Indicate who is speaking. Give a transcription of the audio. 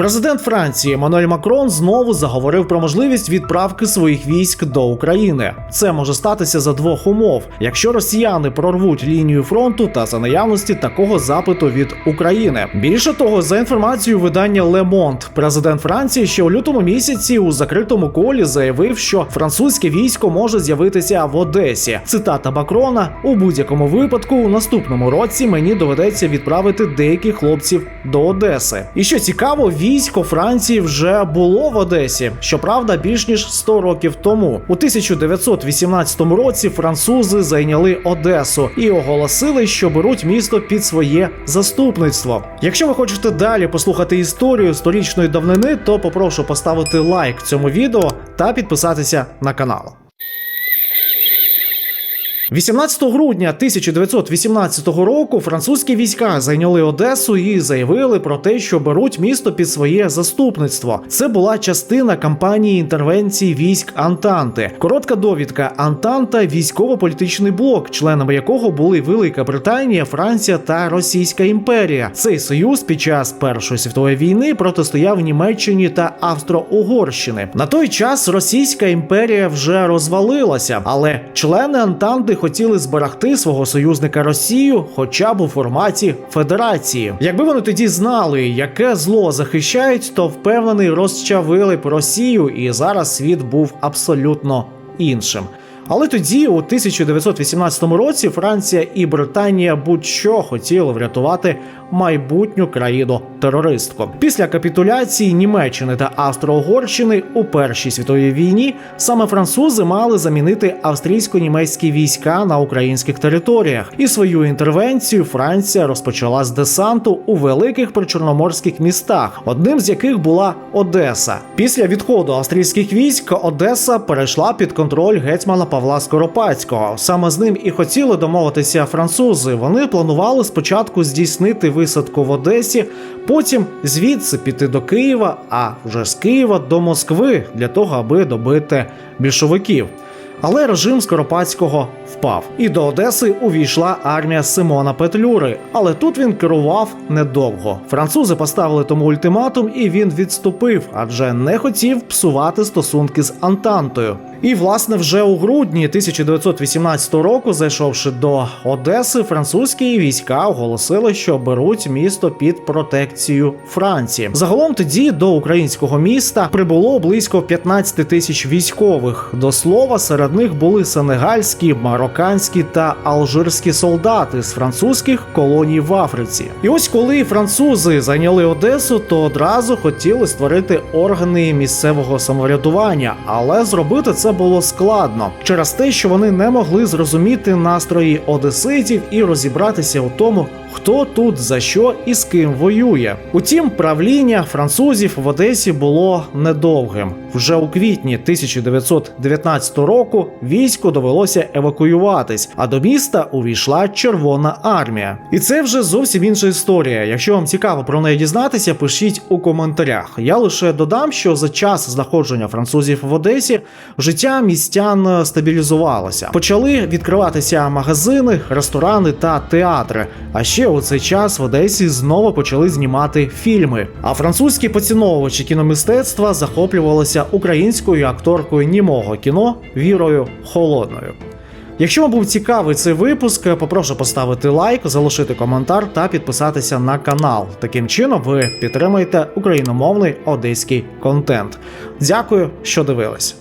Speaker 1: Президент Франції Еммануель Макрон знову заговорив про можливість відправки своїх військ до України. Це може статися за двох умов: якщо росіяни прорвуть лінію фронту та за наявності такого запиту від України. Більше того, за інформацією видання Le Monde, президент Франції ще у лютому місяці у закритому колі заявив, що французьке військо може з'явитися в Одесі. Цитата Макрона: у будь-якому випадку, у наступному році мені доведеться відправити деяких хлопців до Одеси. І що цікаво, військо Франції вже було в Одесі. Щоправда, більш ніж 100 років тому. У 1918 році французи зайняли Одесу і оголосили, що беруть місто під своє заступництво. Якщо ви хочете далі послухати історію сторічної давнини, то попрошу поставити лайк цьому відео та підписатися на канал. 18 грудня 1918 року французькі війська зайняли Одесу і заявили про те, що беруть місто під своє заступництво. Це була частина кампанії інтервенції військ Антанти. Коротка довідка Антанта військово-політичний блок, членами якого були Велика Британія, Франція та Російська імперія. Цей союз під час Першої світової війни протистояв Німеччині та Австро-Угорщини. На той час Російська імперія вже розвалилася, але члени Антанти хотіли зберегти свого союзника Росію, хоча б у форматі федерації. Якби вони тоді знали, яке зло захищають, то впевнений розчавили б Росію, і зараз світ був абсолютно іншим. Але тоді, у 1918 році, Франція і Британія будь-що хотіли врятувати майбутню країну терористку. Після капітуляції Німеччини та Австро-Угорщини у Першій світовій війні саме французи мали замінити австрійсько-німецькі війська на українських територіях, і свою інтервенцію Франція розпочала з десанту у великих причорноморських містах, одним з яких була Одеса. Після відходу австрійських військ Одеса перейшла під контроль гетьмана Павла Скоропадського. Саме з ним і хотіли домовитися французи. Вони планували спочатку здійснити висадку в Одесі, потім звідси піти до Києва, а вже з Києва до Москви для того, аби добити більшовиків. Але режим Скоропадського впав, і до Одеси увійшла армія Симона Петлюри. Але тут він керував недовго. Французи поставили тому ультиматум, і він відступив, адже не хотів псувати стосунки з Антантою. І власне вже у грудні 1918 року, зайшовши до Одеси, французькі війська оголосили, що беруть місто під протекцію Франції. Загалом тоді до українського міста прибуло близько 15 тисяч військових. До слова, серед них були сенегальські, марокканські та алжирські солдати з французьких колоній в Африці. І ось коли французи зайняли Одесу, то одразу хотіли створити органи місцевого самоврядування, але зробити це було складно через те, що вони не могли зрозуміти настрої одеситів і розібратися у тому, хто тут за що і з ким воює. Утім, правління французів в Одесі було недовгим. Вже у квітні 1919 року війську довелося евакуюватись, а до міста увійшла Червона армія. І це вже зовсім інша історія. Якщо вам цікаво про неї дізнатися, пишіть у коментарях. Я лише додам, що за час знаходження французів в Одесі життя містян стабілізувалося. Почали відкриватися магазини, ресторани та театри. А ще у цей час в Одесі знову почали знімати фільми. А французькі поціновувачі кіномистецтва захоплювалися українською акторкою німого кіно Вірою Холодною. Якщо вам був цікавий цей випуск, попрошу поставити лайк, залишити коментар та підписатися на канал. Таким чином ви підтримаєте україномовний одеський контент. Дякую, що дивились.